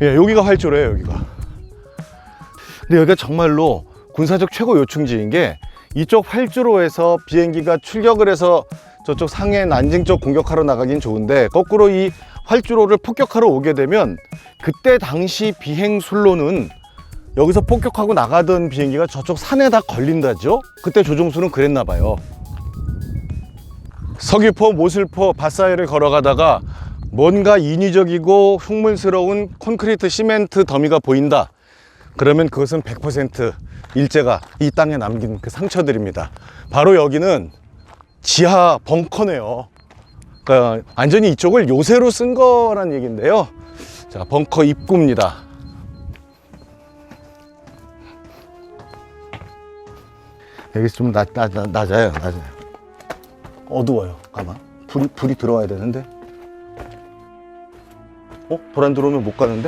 예, 여기가 활주로예요, 여기가. 근데 여기가 정말로 군사적 최고 요충지인 게 이쪽 활주로에서 비행기가 출격을 해서 저쪽 상해 난징 쪽 공격하러 나가긴 좋은데 거꾸로 이 활주로를 폭격하러 오게 되면 그때 당시 비행술로는 여기서 폭격하고 나가던 비행기가 저쪽 산에 다 걸린다죠? 그때 조종수는 그랬나 봐요. 서귀포, 모슬포, 밭사이를 걸어가다가 뭔가 인위적이고 흉물스러운 콘크리트 시멘트 더미가 보인다. 그러면 그것은 100% 일제가 이 땅에 남긴 그 상처들입니다. 바로 여기는 지하 벙커네요. 그러니까 완전히 이쪽을 요새로 쓴 거란 얘기인데요. 자, 벙커 입구입니다. 여기 좀 낮, 낮, 낮, 낮아요, 낮아요. 어두워요. 가만. 불이, 불이 들어와야 되는데. 어? 불안 들어오면 못 가는데?